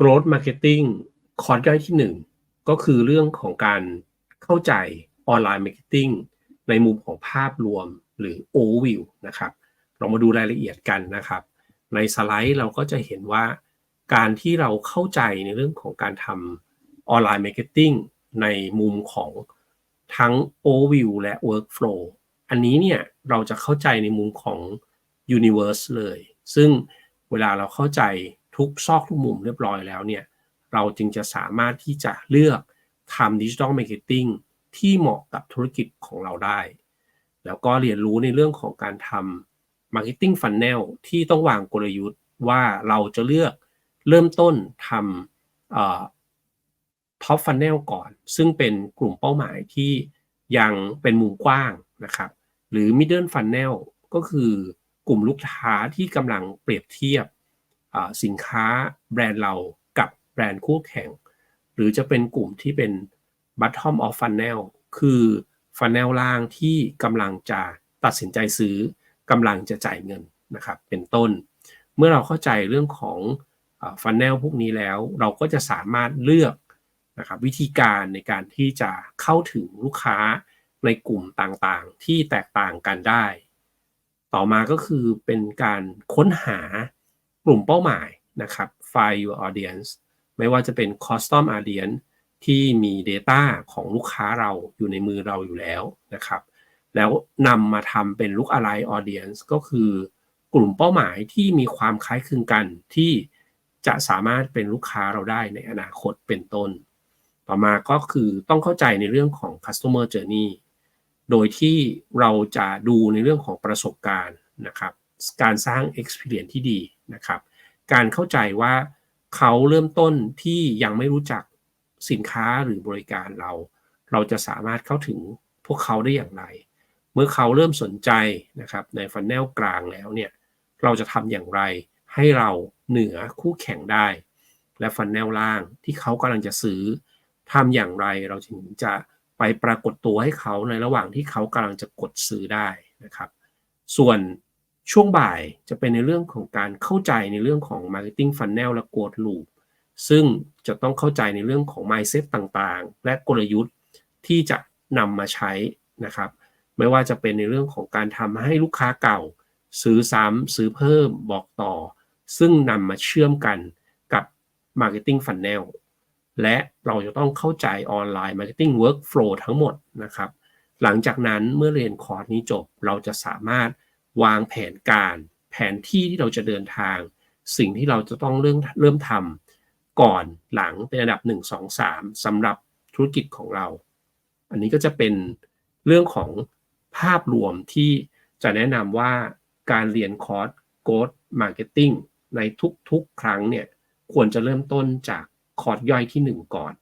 growth marketing คอร์สย่อยที่1ก็คือเรื่องของการเข้าใจออนไลน์มาร์เก็ตติ้งในมุมของภาพรวมหรือ overview นะครับเรามาดูรายละเอียดกันนะครับ ในสไลด์เราก็จะเห็นว่าการที่เราเข้าใจในเรื่องของการทำออนไลน์มาร์เก็ตติ้งในมุมของทั้ง overview และ workflow อันนี้เนี่ยเราจะเข้าใจในมุมของ universe เลย ซึ่งเวลาเราเข้าใจ ทุกซอกทุกมุมเรียบร้อยแล้วเนี่ยเราจึงจะสามารถที่จะเลือกทำดิจิทัลมาร์เก็ตติ้งที่เหมาะกับธุรกิจของเราได้ แล้วก็เรียนรู้ในเรื่องของการทำ Marketing Funnel ที่ต้องวางกลยุทธ์ว่าเราจะเลือกเริ่มต้นทำท็อปฟันเนลก่อน ซึ่งเป็นกลุ่มเป้าหมายที่ยังเป็นมุมกว้างนะครับ หรือ Middle Funnel ก็คือกลุ่มลูกค้าที่กำลังเปรียบเทียบ สินค้าแบรนด์เรากับแบรนด์คู่แข่ง หรือจะเป็นกลุ่มที่เป็น bottom of funnel คือฟันแนลล่างที่กำลังจะตัดสินใจซื้อกำลังจะจ่ายเงินนะครับเป็นต้น เมื่อเราเข้าใจเรื่องของฟันแนลพวกนี้แล้วเราก็จะสามารถเลือกนะครับวิธีการในการที่จะเข้าถึงลูกค้าในกลุ่มต่างๆ ที่แตกต่างกันได้ ต่อมาก็คือเป็นการค้นหา กลุ่มเป้าหมายนะครับ Find Your Audience ไม่ว่าจะเป็น Custom Audience ที่มี Data ของลูกค้าเราอยู่ในมือเราอยู่แล้วนะครับ แล้วนำมาทำเป็น Look Alike Audience ก็คือกลุ่มเป้าหมายที่มีความคล้ายคลึงกันที่จะสามารถเป็นลูกค้าเราได้ในอนาคตเป็นต้น ต่อมาก็คือต้องเข้าใจในเรื่องของ customer journey โดยที่เราจะดูในเรื่องของประสบการณ์นะครับ การสร้าง experience ที่ดี นะครับ การเข้าใจว่าเขาเริ่มต้นที่ยังไม่รู้จักสินค้าหรือบริการเรา เราจะสามารถเข้าถึงพวกเขาได้อย่างไร เมื่อเขาเริ่มสนใจนะครับในฟันแนลกลางแล้วเนี่ยเราจะทำอย่างไรให้เราเหนือคู่แข่งได้ และฟันแนลล่างที่เขากำลังจะซื้อทำอย่างไรเราถึงจะไปปรากฏตัวให้เขาในระหว่างที่เขากำลังจะกดซื้อได้นะครับ ส่วน ช่วงบ่ายจะเป็นในเรื่องของการเข้าใจในเรื่องของ Marketing Funnel และ Growth Loop ซึ่งจะต้องเข้าใจในเรื่องของ mindset ต่างๆ และกลยุทธ์ที่จะนำมาใช้นะครับ ไม่ว่าจะเป็นในเรื่องของการทำให้ลูกค้าเก่า ซื้อซ้ำซื้อเพิ่มบอกต่อ ซึ่งนำมาเชื่อมกันกับ Marketing Funnel และเราจะต้องเข้าใจออนไลน์ Marketing Workflow ทั้งหมดนะครับ หลังจากนั้นเมื่อเรียนคอร์สนี้จบเราจะสามารถ วางแผนการ แผนที่ที่เราจะเดินทาง สิ่งที่เราจะต้องเริ่มเริ่มทำก่อนหลังเป็นอันดับ 1 2 3สำหรับธุรกิจของเรา อันนี้ก็จะเป็นเรื่องของภาพรวมที่จะแนะนำว่าการเรียนคอร์ส Growth Marketing ในทุกๆ ครั้งเนี่ยควรจะเริ่มต้นจากคอร์สย่อยที่ 1 ก่อน